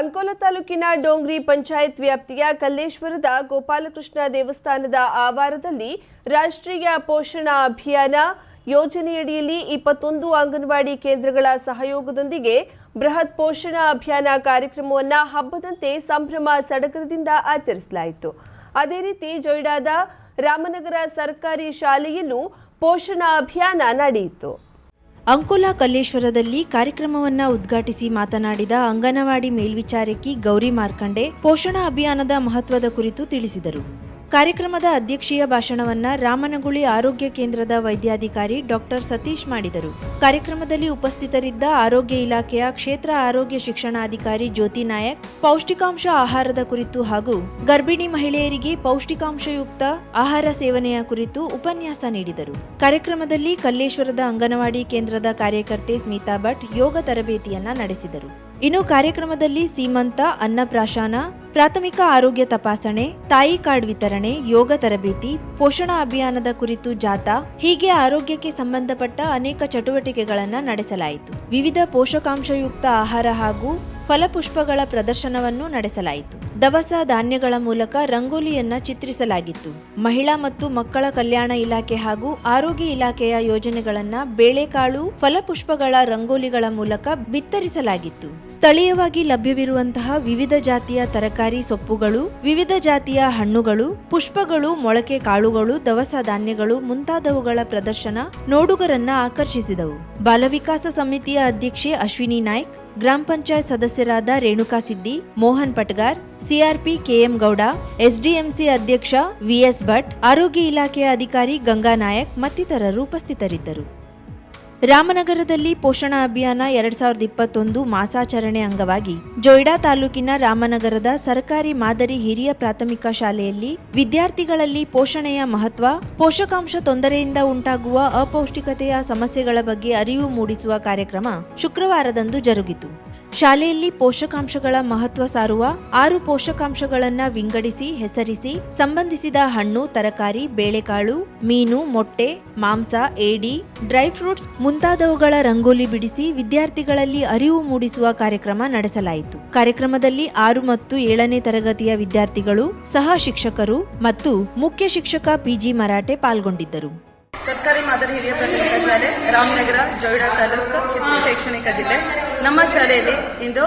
ಅಂಕೋಲ ತಾಲೂಕಿನ ಡೋಂಗ್ರಿ ಪಂಚಾಯತ್ ವ್ಯಾಪ್ತಿಯ ಕಲ್ಲೇಶ್ವರದ ಗೋಪಾಲಕೃಷ್ಣ ದೇವಸ್ಥಾನದ ಆವಾರದಲ್ಲಿ ರಾಷ್ಟ್ರೀಯ ಪೋಷಣ ಅಭಿಯಾನ. ಯೋಜನೆಯಡಿಯಲ್ಲಿ ಇಪ್ಪತ್ತೊಂದು ಅಂಗನವಾಡಿ ಕೇಂದ್ರಗಳ ಸಹಯೋಗದೊಂದಿಗೆ ಬೃಹತ್ ಪೋಷಣ ಅಭಿಯಾನ ಕಾರ್ಯಕ್ರಮವನ್ನು ಹಬ್ಬದಂತೆ ಸಂಭ್ರಮ ಸಡಗರದಿಂದ ಆಚರಿಸಲಾಯಿತು. ಅದೇ ರೀತಿ ಜೊಯ್ಡಾದ ರಾಮನಗರ ಸರ್ಕಾರಿ ಶಾಲೆಯಲ್ಲೂ ಪೋಷಣ ಅಭಿಯಾನ ನಡೆಯಿತು. ಅಂಕೋಲಾ ಕಲ್ಲೇಶ್ವರದಲ್ಲಿ ಕಾರ್ಯಕ್ರಮವನ್ನ ಉದ್ಘಾಟಿಸಿ ಮಾತನಾಡಿದ ಅಂಗನವಾಡಿ ಮೇಲ್ವಿಚಾರಕಿ ಗೌರಿ ಮಾರ್ಕಂಡೆ ಪೋಷಣಾ ಅಭಿಯಾನದ ಮಹತ್ವದ ಕುರಿತು ತಿಳಿಸಿದರು. ಕಾರ್ಯಕ್ರಮದ ಅಧ್ಯಕ್ಷೀಯ ಭಾಷಣವನ್ನ ರಾಮನಗುಳಿ ಆರೋಗ್ಯ ಕೇಂದ್ರದ ವೈದ್ಯಾಧಿಕಾರಿ ಡಾಕ್ಟರ್ ಸತೀಶ್ ಮಾಡಿದರು. ಕಾರ್ಯಕ್ರಮದಲ್ಲಿ ಉಪಸ್ಥಿತರಿದ್ದ ಆರೋಗ್ಯ ಇಲಾಖೆಯ ಕ್ಷೇತ್ರ ಆರೋಗ್ಯ ಶಿಕ್ಷಣಾಧಿಕಾರಿ ಜ್ಯೋತಿ ನಾಯಕ್, ಪೌಷ್ಟಿಕಾಂಶ ಆಹಾರದ ಕುರಿತು ಹಾಗೂ ಗರ್ಭಿಣಿ ಮಹಿಳೆಯರಿಗೆ ಪೌಷ್ಟಿಕಾಂಶಯುಕ್ತ ಆಹಾರ ಸೇವನೆಯ ಕುರಿತು ಉಪನ್ಯಾಸ ನೀಡಿದರು. ಕಾರ್ಯಕ್ರಮದಲ್ಲಿ ಕಲ್ಲೇಶ್ವರದ ಅಂಗನವಾಡಿ ಕೇಂದ್ರದ ಕಾರ್ಯಕರ್ತೆ ಸ್ಮಿತಾ ಭಟ್ ಯೋಗ ತರಬೇತಿಯನ್ನ ನಡೆಸಿದರು. ಇನ್ನು ಕಾರ್ಯಕ್ರಮದಲ್ಲಿ ಸೀಮಂತ, ಅನ್ನಪ್ರಾಶನ, ಪ್ರಾಥಮಿಕ ಆರೋಗ್ಯ ತಪಾಸಣೆ, ತಾಯಿ ಕಾರ್ಡ್ ವಿತರಣೆ, ಯೋಗ ತರಬೇತಿ, ಪೋಷಣ ಅಭಿಯಾನದ ಕುರಿತು ಜಾಥಾ, ಹೀಗೆ ಆರೋಗ್ಯಕ್ಕೆ ಸಂಬಂಧಪಟ್ಟ ಅನೇಕ ಚಟುವಟಿಕೆಗಳನ್ನು ನಡೆಸಲಾಯಿತು. ವಿವಿಧ ಪೋಷಕಾಂಶಯುಕ್ತ ಆಹಾರ ಹಾಗೂ ಫಲಪುಷ್ಪಗಳ ಪ್ರದರ್ಶನವನ್ನು ನಡೆಸಲಾಯಿತು. ದವಸ ಧಾನ್ಯಗಳ ಮೂಲಕ ರಂಗೋಲಿಯನ್ನ ಚಿತ್ರಿಸಲಾಗಿತ್ತು. ಮಹಿಳಾ ಮತ್ತು ಮಕ್ಕಳ ಕಲ್ಯಾಣ ಇಲಾಖೆ ಹಾಗೂ ಆರೋಗ್ಯ ಇಲಾಖೆಯ ಯೋಜನೆಗಳನ್ನ ಬೇಳೆಕಾಳು, ಫಲಪುಷ್ಪಗಳ ರಂಗೋಲಿಗಳ ಮೂಲಕ ಬಿತ್ತರಿಸಲಾಗಿತ್ತು. ಸ್ಥಳೀಯವಾಗಿ ಲಭ್ಯವಿರುವಂತಹ ವಿವಿಧ ಜಾತಿಯ ತರಕಾರಿ ಸೊಪ್ಪುಗಳು, ವಿವಿಧ ಜಾತಿಯ ಹಣ್ಣುಗಳು, ಪುಷ್ಪಗಳು, ಮೊಳಕೆ ಕಾಳುಗಳು, ದವಸ ಧಾನ್ಯಗಳು ಮುಂತಾದವುಗಳ ಪ್ರದರ್ಶನ ನೋಡುಗರನ್ನ ಆಕರ್ಷಿಸಿದವು. ಬಾಲವಿಕಾಸ ಸಮಿತಿಯ ಅಧ್ಯಕ್ಷೆ ಅಶ್ವಿನಿ ನಾಯ್ಕ್ ಗ್ರಾಮ ಪಂಚಾಯತ್ ಸದಸ್ಯರಾದ Renuka Siddi, Mohan Patgar, CRP KM Gowda, SDMC ಅಧ್ಯಕ್ಷ ವಿಎಸ್ ಭಟ್, ಆರೋಗ್ಯ ಇಲಾಖೆಯ ಅಧಿಕಾರಿ ಗಂಗಾ ನಾಯಕ್ ಮತ್ತಿತರರು ಉಪಸ್ಥಿತರಿದ್ದರು. ರಾಮನಗರದಲ್ಲಿ ಪೋಷಣ ಅಭಿಯಾನ ಎರಡ್ ಸಾವಿರದ ಇಪ್ಪತ್ತೊಂದು ಮಾಸಾಚರಣೆ ಅಂಗವಾಗಿ ಜೊಯ್ಡಾ ತಾಲೂಕಿನ ರಾಮನಗರದ ಸರ್ಕಾರಿ ಮಾದರಿ ಹಿರಿಯ ಪ್ರಾಥಮಿಕ ಶಾಲೆಯಲ್ಲಿ ವಿದ್ಯಾರ್ಥಿಗಳಲ್ಲಿ ಪೋಷಣೆಯ ಮಹತ್ವ, ಪೋಷಕಾಂಶ ತೊಂದರೆಯಿಂದ ಉಂಟಾಗುವ ಅಪೌಷ್ಟಿಕತೆಯ ಸಮಸ್ಯೆಗಳ ಬಗ್ಗೆ ಅರಿವು ಮೂಡಿಸುವ ಕಾರ್ಯಕ್ರಮ ಶುಕ್ರವಾರದಂದು ಜರುಗಿತು. ಶಾಲೆಯಲ್ಲಿ ಪೋಷಕಾಂಶಗಳ ಮಹತ್ವ ಸಾರುವ ಆರು ಪೋಷಕಾಂಶಗಳನ್ನು ವಿಂಗಡಿಸಿ, ಹೆಸರಿಸಿ, ಸಂಬಂಧಿಸಿದ ಹಣ್ಣು, ತರಕಾರಿ, ಬೇಳೆಕಾಳು, ಮೀನು, ಮೊಟ್ಟೆ, ಮಾಂಸ, ಏಡಿ, ಡ್ರೈ ಫ್ರೂಟ್ಸ್ ಮುಂತಾದವುಗಳ ರಂಗೋಲಿ ಬಿಡಿಸಿ ವಿದ್ಯಾರ್ಥಿಗಳಲ್ಲಿ ಅರಿವು ಮೂಡಿಸುವ ಕಾರ್ಯಕ್ರಮ ನಡೆಸಲಾಯಿತು. ಕಾರ್ಯಕ್ರಮದಲ್ಲಿ ಆರು ಮತ್ತು ಏಳನೇ ತರಗತಿಯ ವಿದ್ಯಾರ್ಥಿಗಳು, ಸಹ ಶಿಕ್ಷಕರು ಮತ್ತು ಮುಖ್ಯ ಶಿಕ್ಷಕ ಪಿಜಿ ಮರಾಠೆ ಪಾಲ್ಗೊಂಡಿದ್ದರು. ಸರ್ಕಾರಿ ಮಾದರಿ ಹಿರಿಯ ಪ್ರಾಥಮಿಕ ಶಾಲೆ, ರಾಮನಗರ, ಜೊಯ್ಡಾ ತಾಲೂಕು ಶಿಶು ಶೈಕ್ಷಣಿಕ ಜಿಲ್ಲೆ. ನಮ್ಮ ಶಾಲೆಯಲ್ಲಿ ಇಂದು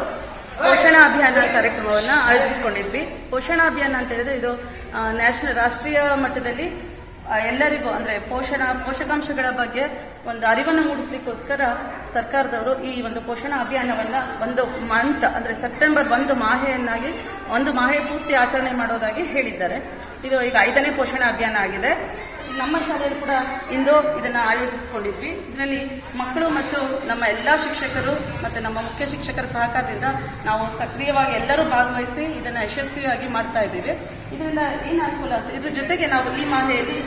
ಪೋಷಣ ಅಭಿಯಾನ ಕಾರ್ಯಕ್ರಮವನ್ನ ಆಯೋಜಿಸಿಕೊಂಡಿದ್ವಿ. ಪೋಷಣ ಅಭಿಯಾನ ಅಂತ ಹೇಳಿದ್ರೆ ಇದು ನ್ಯಾಷನಲ್, ರಾಷ್ಟ್ರೀಯ ಮಟ್ಟದಲ್ಲಿ ಎಲ್ಲರಿಗೂ ಅಂದ್ರೆ ಪೋಷಣ, ಪೋಷಕಾಂಶಗಳ ಬಗ್ಗೆ ಒಂದು ಅರಿವನ್ನು ಮೂಡಿಸ್ಲಿಕ್ಕೋಸ್ಕರ ಸರ್ಕಾರದವರು ಈ ಒಂದು ಪೋಷಣ ಅಭಿಯಾನವನ್ನ ಒಂದು ಮಂತ್, ಅಂದ್ರೆ ಸೆಪ್ಟೆಂಬರ್ ಒಂದು ಮಾಹೆಯನ್ನಾಗಿ, ಒಂದು ಮಾಹೆ ಪೂರ್ತಿ ಆಚರಣೆ ಮಾಡೋದಾಗಿ ಹೇಳಿದ್ದಾರೆ. ಇದು ಈಗ ಐದನೇ ಪೋಷಣ ಅಭಿಯಾನ ಆಗಿದೆ. ನಮ್ಮ ಶಾಲೆಯಲ್ಲಿ ಕೂಡ ಇಂದು ಇದನ್ನ ಆಯೋಜಿಸಿಕೊಂಡಿದ್ವಿ. ಇದರಲ್ಲಿ ಮಕ್ಕಳು ಮತ್ತು ನಮ್ಮ ಎಲ್ಲ ಶಿಕ್ಷಕರು ಮತ್ತು ನಮ್ಮ ಮುಖ್ಯ ಶಿಕ್ಷಕರ ಸಹಕಾರದಿಂದ ನಾವು ಸಕ್ರಿಯವಾಗಿ ಎಲ್ಲರೂ ಭಾಗವಹಿಸಿ ಇದನ್ನ ಯಶಸ್ವಿಯಾಗಿ ಮಾಡ್ತಾ ಇದ್ದೀವಿ. ಇದರಿಂದ ಏನು ಅನುಕೂಲ ಆಗ್ತದೆ ಇದ್ರ ಜೊತೆಗೆ ನಾವು ಈ ಮಾಹೆಯಲ್ಲಿ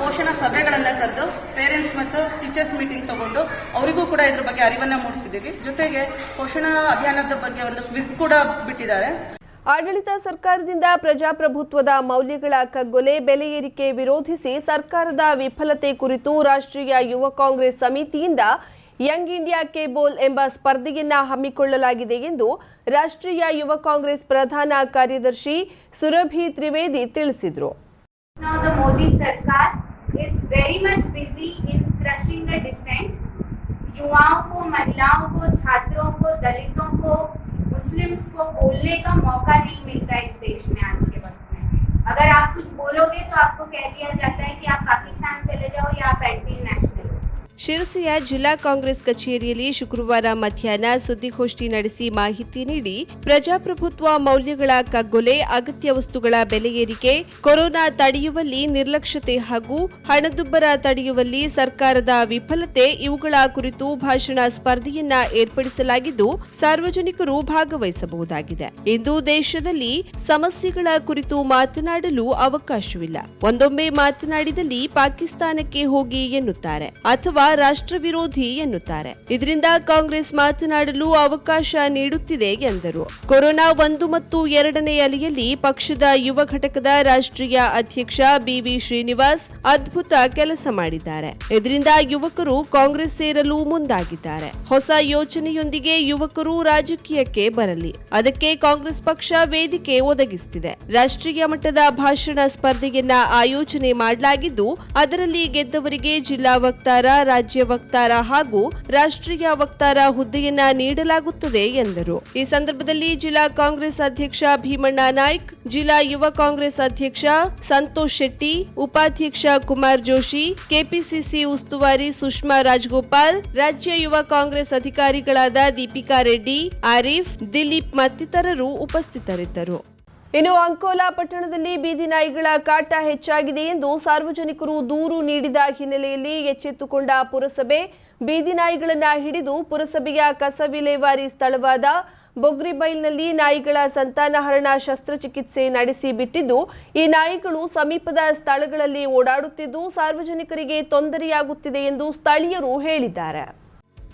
ಪೋಷಣ ಸಭೆಗಳನ್ನು ಕರೆದು ಪೇರೆಂಟ್ಸ್ ಮತ್ತು ಟೀಚರ್ಸ್ ಮೀಟಿಂಗ್ ತಗೊಂಡು ಅವರಿಗೂ ಕೂಡ ಇದ್ರ ಬಗ್ಗೆ ಅರಿವನ್ನ ಮೂಡಿಸಿದ್ದೀವಿ. ಜೊತೆಗೆ ಪೋಷಣ ಅಭಿಯಾನದ ಬಗ್ಗೆ ಒಂದು ಕ್ವಿಜ್ ಕೂಡ ಬಿಟ್ಟಿದ್ದಾರೆ. ಆಡಳಿತ ಸರ್ಕಾರದಿಂದ ಪ್ರಜಾಪ್ರಭುತ್ವದ ಮೌಲ್ಯಗಳ ಕಗ್ಗೊಲೆ ಬೆಲೆ ಏರಿಕೆ ವಿರೋಧಿಸಿ ಸರ್ಕಾರದ ವಿಫಲತೆ ಕುರಿತು ರಾಷ್ಟ್ರೀಯ ಯುವ ಕಾಂಗ್ರೆಸ್ ಸಮಿತಿಯಿಂದ ಯಂಗ್ ಇಂಡಿಯಾ ಕೇಬೋಲ್ ಎಂಬ ಸ್ಪರ್ಧೆಯನ್ನ ಹಮ್ಮಿಕೊಳ್ಳಲಾಗಿದೆ ಎಂದು ರಾಷ್ಟ್ರೀಯ ಯುವ ಕಾಂಗ್ರೆಸ್ ಪ್ರಧಾನ ಕಾರ್ಯದರ್ಶಿ ಸುರಭಿ ತ್ರಿವೇದಿ ತಿಳಿಸಿದರು Now the Modi Sarkar is very much busy in crushing the dissent. युवाओं को महिलाओं को छात्रों को दलितों को मुस्लिम्स को बोलने का मौका नहीं मिलता इस देश में आज के वक्त में। अगर आप कुछ बोलोगे तो आपको कह दिया जाता है कि आप पाकिस्तान चले जाओ या आप एंटी ಶಿರಸಿಯ ಜಿಲ್ಲಾ ಕಾಂಗ್ರೆಸ್ ಕಚೇರಿಯಲ್ಲಿ ಶುಕ್ರವಾರ ಮಧ್ಯಾಹ್ನ ಸುದ್ದಿಗೋಷ್ಠಿ ನಡೆಸಿ ಮಾಹಿತಿ ನೀಡಿ ಪ್ರಜಾಪ್ರಭುತ್ವ ಮೌಲ್ಯಗಳ ಕಗ್ಗೊಲೆ, ಅಗತ್ಯ ವಸ್ತುಗಳ ಬೆಲೆ ಏರಿಕೆ, ಕೊರೋನಾ ತಡೆಯುವಲ್ಲಿ ನಿರ್ಲಕ್ಷ್ಯತೆ ಹಾಗೂ ಹಣದುಬ್ಬರ ತಡೆಯುವಲ್ಲಿ ಸರ್ಕಾರದ ವಿಫಲತೆ ಇವುಗಳ ಕುರಿತು ಭಾಷಣ ಸ್ಪರ್ಧೆಯನ್ನ ಏರ್ಪಡಿಸಲಾಗಿದ್ದು ಸಾರ್ವಜನಿಕರು ಭಾಗವಹಿಸಬಹುದಾಗಿದೆ. ಇಂದು ದೇಶದಲ್ಲಿ ಸಮಸ್ಯೆಗಳ ಕುರಿತು ಮಾತನಾಡಲು ಅವಕಾಶವಿಲ್ಲ. ಒಂದೊಮ್ಮೆ ಮಾತನಾಡಿದಲ್ಲಿ ಪಾಕಿಸ್ತಾನಕ್ಕೆ ಹೋಗಿ ಎನ್ನುತ್ತಾರೆ. ಅಥವಾ ರಾಷ್ಟ್ರ ವಿರೋಧಿ ಎನ್ನುತ್ತಾರೆ. ಇದರಿಂದ ಕಾಂಗ್ರೆಸ್ ಮಾತನಾಡಲು ಅವಕಾಶ ನೀಡುತ್ತಿದೆ ಎಂದರು. ಕೊರೋನಾ ಒಂದು ಮತ್ತು ಎರಡನೇ ಅಲೆಯಲ್ಲಿ ಪಕ್ಷದ ಯುವ ಘಟಕದ ರಾಷ್ಟ್ರೀಯ ಅಧ್ಯಕ್ಷ ಬಿವಿ ಶ್ರೀನಿವಾಸ್ ಅದ್ಭುತ ಕೆಲಸ ಮಾಡಿದ್ದಾರೆ. ಇದರಿಂದ ಯುವಕರು ಕಾಂಗ್ರೆಸ್ ಸೇರಲು ಮುಂದಾಗಿದ್ದಾರೆ. ಹೊಸ ಯೋಚನೆಯೊಂದಿಗೆ ಯುವಕರು ರಾಜಕೀಯಕ್ಕೆ ಬರಲಿ. ಅದಕ್ಕೆ ಕಾಂಗ್ರೆಸ್ ಪಕ್ಷ ವೇದಿಕೆ ಒದಗಿಸುತ್ತಿದೆ ರಾಷ್ಟ್ರೀಯ ಮಟ್ಟದ ಭಾಷಣ ಸ್ಪರ್ಧೆಯನ್ನ ಆಯೋಜನೆ ಮಾಡಲಾಗಿದ್ದು, ಅದರಲ್ಲಿ ಗೆದ್ದವರಿಗೆ ಜಿಲ್ಲಾ ವಕ್ತಾರ ರಾಜ್ಯ ವಕ್ತಾರ ಹಾಗೂ ರಾಷ್ಟ್ರೀಯ ವಕ್ತಾರ ಹುದ್ದೆಯನ್ನ ನೀಡಲಾಗುತ್ತದೆ ಎಂದರು. ಈ ಸಂದರ್ಭದಲ್ಲಿ ಜಿಲ್ಲಾ ಕಾಂಗ್ರೆಸ್ ಅಧ್ಯಕ್ಷ ಭೀಮಣ್ಣ ನಾಯ್ಕ್, ಜಿಲ್ಲಾ ಯುವ ಕಾಂಗ್ರೆಸ್ ಅಧ್ಯಕ್ಷ ಸಂತೋಷ್ ಶೆಟ್ಟಿ, ಉಪಾಧ್ಯಕ್ಷ ಕುಮಾರ್ ಜೋಶಿ, ಕೆಪಿಸಿಸಿ ಉಸ್ತುವಾರಿ ಸುಷ್ಮಾ ರಾಜಗೋಪಾಲ್, ರಾಜ್ಯ ಯುವ ಕಾಂಗ್ರೆಸ್ ಅಧಿಕಾರಿಗಳಾದ ದೀಪಿಕಾ ರೆಡ್ಡಿ, ಆರೀಫ್, ದಿಲೀಪ್ ಮತ್ತಿತರರು ಉಪಸ್ಥಿತರಿದ್ದರು. ಇನ್ನು ಅಂಕೋಲಾ ಪಟ್ಟಣದಲ್ಲಿ ಬೀದಿ ನಾಯಿಗಳ ಕಾಟ ಹೆಚ್ಚಾಗಿದೆ ಎಂದು ಸಾರ್ವಜನಿಕರು ದೂರು ನೀಡಿದ ಹಿನ್ನೆಲೆಯಲ್ಲಿ ಎಚ್ಚೆತ್ತುಕೊಂಡ ಪುರಸಭೆ, ಬೀದಿ ನಾಯಿಗಳನ್ನು ಹಿಡಿದು ಪುರಸಭೆಯ ಕಸ ವಿಲೇವಾರಿ ಸ್ಥಳವಾದ ಬೊಗ್ರಿಬೈಲ್ನಲ್ಲಿ ನಾಯಿಗಳ ಸಂತಾನಹರಣ ಶಸ್ತ್ರಚಿಕಿತ್ಸೆ ನಡೆಸಿ ಬಿಟ್ಟಿದ್ದು ಈ ನಾಯಿಗಳು ಸಮೀಪದ ಸ್ಥಳಗಳಲ್ಲಿ ಓಡಾಡುತ್ತಿದ್ದು ಸಾರ್ವಜನಿಕರಿಗೆ ತೊಂದರೆಯಾಗುತ್ತಿದೆ ಎಂದು ಸ್ಥಳೀಯರು ಹೇಳಿದ್ದಾರೆ.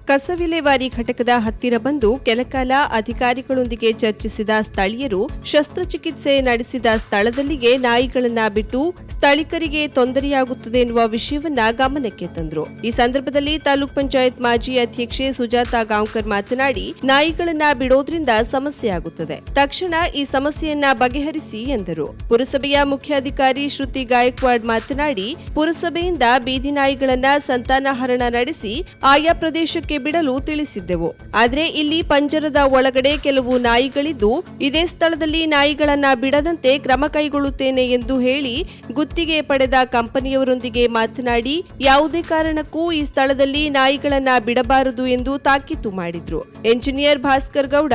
ಕಸ ವಿಲೇವಾರಿ ಘಟಕದ ಹತ್ತಿರ ಬಂದು ಕೆಲಕಾಲ ಅಧಿಕಾರಿಗಳೊಂದಿಗೆ ಚರ್ಚಿಸಿದ ಸ್ಥಳೀಯರು ಶಸ್ತ್ರಚಿಕಿತ್ಸೆ ನಡೆಸಿದ ಸ್ಥಳದಲ್ಲಿಯೇ ನಾಯಿಗಳನ್ನ ಬಿಟ್ಟು ಸ್ಥಳೀಕರಿಗೆ ತೊಂದರೆಯಾಗುತ್ತದೆ ಎನ್ನುವ ವಿಷಯವನ್ನ ಗಮನಕ್ಕೆ ತಂದರು. ಈ ಸಂದರ್ಭದಲ್ಲಿ ತಾಲೂಕ್ ಪಂಚಾಯತ್ ಮಾಜಿ ಅಧ್ಯಕ್ಷೆ ಸುಜಾತಾ ಗಾಂವ್ಕರ್ ಮಾತನಾಡಿ, ನಾಯಿಗಳನ್ನ ಬಿಡೋದ್ರಿಂದ ಸಮಸ್ಯೆಯಾಗುತ್ತದೆ ತಕ್ಷಣ ಈ ಸಮಸ್ಯೆಯನ್ನ ಬಗೆಹರಿಸಿ ಎಂದರು. ಪುರಸಭೆಯ ಮುಖ್ಯಾಧಿಕಾರಿ ಶ್ರುತಿ ಗಾಯಕ್ವಾಡ್ ಮಾತನಾಡಿ, ಪುರಸಭೆಯಿಂದ ಬೀದಿ ನಾಯಿಗಳನ್ನ ಸಂತಾನಹರಣ ನಡೆಸಿ, ಆಯಾ ಪ್ರದೇಶಕ್ಕೆ ಬಿಡಲು ತಿಳಿಸಿದ್ದೆವು. ಆದರೆ ಇಲ್ಲಿ ಪಂಜರದ ಒಳಗಡೆ ಕೆಲವು ನಾಯಿಗಳಿದ್ದು, ಇದೇ ಸ್ಥಳದಲ್ಲಿ ನಾಯಿಗಳನ್ನ ಬಿಡದಂತೆ ಕ್ರಮ ಕೈಗೊಳ್ಳುತ್ತೇನೆ ಎಂದು ಹೇಳಿ ಗುತ್ತಿಗೆ ಪಡೆದ ಕಂಪನಿಯವರೊಂದಿಗೆ ಮಾತನಾಡಿ, ಯಾವುದೇ ಕಾರಣಕ್ಕೂ ಈ ಸ್ಥಳದಲ್ಲಿ ನಾಯಿಗಳನ್ನ ಬಿಡಬಾರದು ಎಂದು ತಾಕೀತು ಮಾಡಿದ್ರು. ಎಂಜಿನಿಯರ್ ಭಾಸ್ಕರ್ ಗೌಡ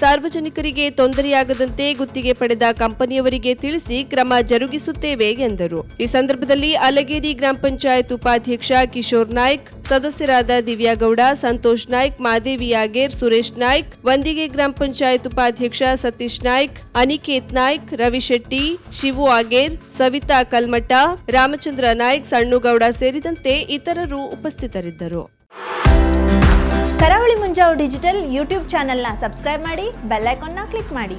ಸಾರ್ವಜನಿಕರಿಗೆ ತೊಂದರೆಯಾಗದಂತೆ ಗುತ್ತಿಗೆ ಪಡೆದ ಕಂಪನಿಯವರಿಗೆ ತಿಳಿಸಿ ಕ್ರಮ ಜರುಗಿಸುತ್ತೇವೆ ಎಂದರು. ಈ ಸಂದರ್ಭದಲ್ಲಿ ಅಲಗೇರಿ ಗ್ರಾಮ ಪಂಚಾಯತ್ ಉಪಾಧ್ಯಕ್ಷ ಕಿಶೋರ್ ನಾಯ್ಕ್ ಸದಸ್ಯರಾದ ದಿವ್ಯಾಗೌಡ, ಸಂತೋಷ್ ನಾಯ್ಕ್, ಮಾದೇವಿ ಯಾಗೇರ್, ಸುರೇಶ್ ನಾಯ್ಕ್, ವಂದಿಗೆ ಗ್ರಾಮ ಪಂಚಾಯತ್ ಉಪಾಧ್ಯಕ್ಷ ಸತೀಶ್ ನಾಯ್ಕ್, ಅನಿಕೇತ್ ನಾಯ್ಕ್ ರವಿಶೆಟ್ಟಿ ಶಿವು ಆಗೇರ್, ಸವಿತಾ ಕಲ್ಮಠ, ರಾಮಚಂದ್ರ ನಾಯ್ಕ್, ಸಣ್ಣುಗೌಡ ಸೇರಿದಂತೆ ಇತರರು ಉಪಸ್ಥಿತರಿದ್ದರು. ಕರಾವಳಿ ಮುಂಜಾವು ಡಿಜಿಟಲ್ ಯೂಟ್ಯೂಬ್ ಚಾನೆಲ್ನ ಸಬ್ಸ್ಕ್ರೈಬ್ ಮಾಡಿ, ಬೆಲ್ ಐಕಾನ್ನ ಕ್ಲಿಕ್ ಮಾಡಿ.